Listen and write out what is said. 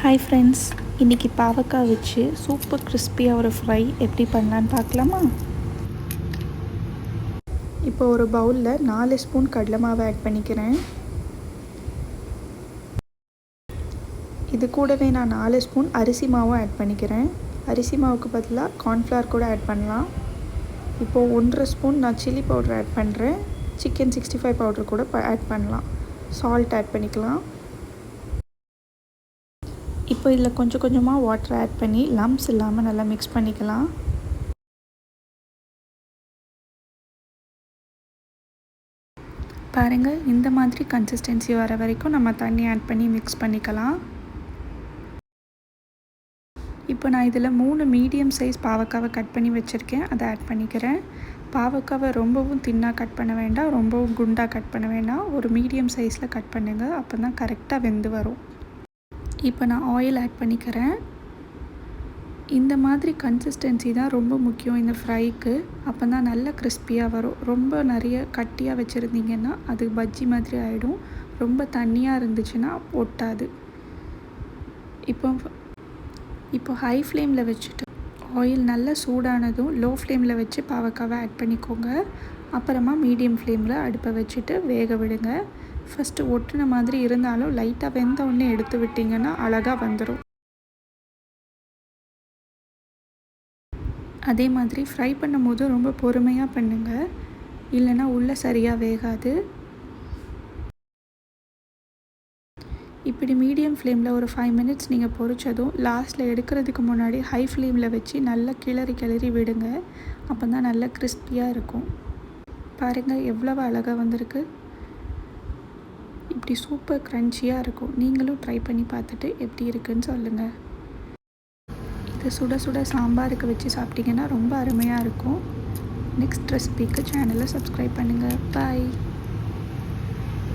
Hi friends இன்றைக்கி பாவக்காய் வச்சு சூப்பர் கிறிஸ்பியாக ஒரு ஃப்ரை எப்படி பண்ணலான்னு பார்க்கலாமா? இப்போ ஒரு பவுலில் நாலு ஸ்பூன் கடலை மாவு ஆட் பண்ணிக்கிறேன். இது கூடவே நான் நாலு ஸ்பூன் அரிசி மாவும் ஆட் பண்ணிக்கிறேன். அரிசி மாவுக்கு பதிலாக கார்ன்ஃப்ளவர் கூட ஆட் பண்ணலாம். இப்போது ஒன்றரை ஸ்பூன் நான் சில்லி பவுடர் ஆட் பண்ணுறேன் சிக்கன் சிக்ஸ்டி ஃபைவ் பவுடர் கூட ஆட் பண்ணலாம். சால்ட் ஆட் பண்ணிக்கலாம். இப்போ இதில் கொஞ்சம் கொஞ்சமாக வாட்டர் ஆட் பண்ணி லம்ப்ஸ் இல்லாமல் நல்லா மிக்ஸ் பண்ணிக்கலாம். பாருங்கள் இந்த மாதிரி கன்சிஸ்டன்சி வர வரைக்கும் நம்ம தண்ணி ஆட் பண்ணி மிக்ஸ் பண்ணிக்கலாம். இப்போ நான் இதில் மூணு மீடியம் சைஸ் பாவக்காவை கட் பண்ணி வச்சுருக்கேன். அதை ஆட் பண்ணிக்கிறேன். பாவக்காவை ரொம்பவும் தின்னாக கட் பண்ண வேண்டாம் ரொம்பவும் குண்டாக கட் பண்ண வேண்டாம். ஒரு மீடியம் சைஸில் கட் பண்ணுங்கள் அப்போ தான் கரெக்டாக வெந்து வரும். இப்போ நான் ஆயில் ஆட் பண்ணிக்கிறேன். இந்த மாதிரி கன்சிஸ்டன்சி தான் ரொம்ப முக்கியம் இந்த ஃப்ரைக்கு அப்போ தான் நல்ல கிறிஸ்பியாக வரும். ரொம்ப நிறைய கட்டியாக வச்சுருந்தீங்கன்னா அது பஜ்ஜி மாதிரி ஆகிடும் ரொம்ப தண்ணியாக இருந்துச்சுன்னா ஒட்டாது. இப்போ இப்போ ஹை ஃப்ளேமில் வச்சுட்டு ஆயில் நல்லா சூடானதும் லோ ஃப்ளேமில் வச்சு பாவக்காவை ஆட் பண்ணிக்கோங்க. அப்புறமா மீடியம் ஃப்ளேமில் அடுப்பை வச்சுட்டு வேக விடுங்க. ஃபஸ்ட்டு ஒட்டுன மாதிரி இருந்தாலும் லைட்டாக வெந்த உடனே எடுத்து விட்டிங்கன்னா அழகாக வந்துடும் அதே மாதிரி ஃப்ரை பண்ணும்போது ரொம்ப பொறுமையாக பண்ணுங்கள் இல்லைன்னா உள்ளே சரியாக வேகாது. இப்படி மீடியம் ஃப்ளேமில் ஒரு ஃபைவ் மினிட்ஸ் நீங்கள் பொரிச்சதும் லாஸ்ட்டில் எடுக்கிறதுக்கு முன்னாடி ஹை ஃப்ளேமில் வச்சு நல்லா கிளறி கிளறி விடுங்க. அப்போ தான் நல்லா கிறிஸ்பியாக இருக்கும். பாருங்கள் எவ்வளோ அழகாக வந்திருக்கு. இப்படி சூப்பர் க்ரன்ச்சியாக இருக்கும். நீங்களும் ட்ரை பண்ணி பார்த்துட்டு எப்படி இருக்குன்னு சொல்லுங்கள் இது சுட சுட சாம்பாருக்கு வச்சு சாப்பிட்டிங்கன்னா ரொம்ப அருமையாக இருக்கும். நெக்ஸ்ட் ரெசிபிக்கு சேனலை சப்ஸ்கிரைப் பண்ணுங்கள் பாய்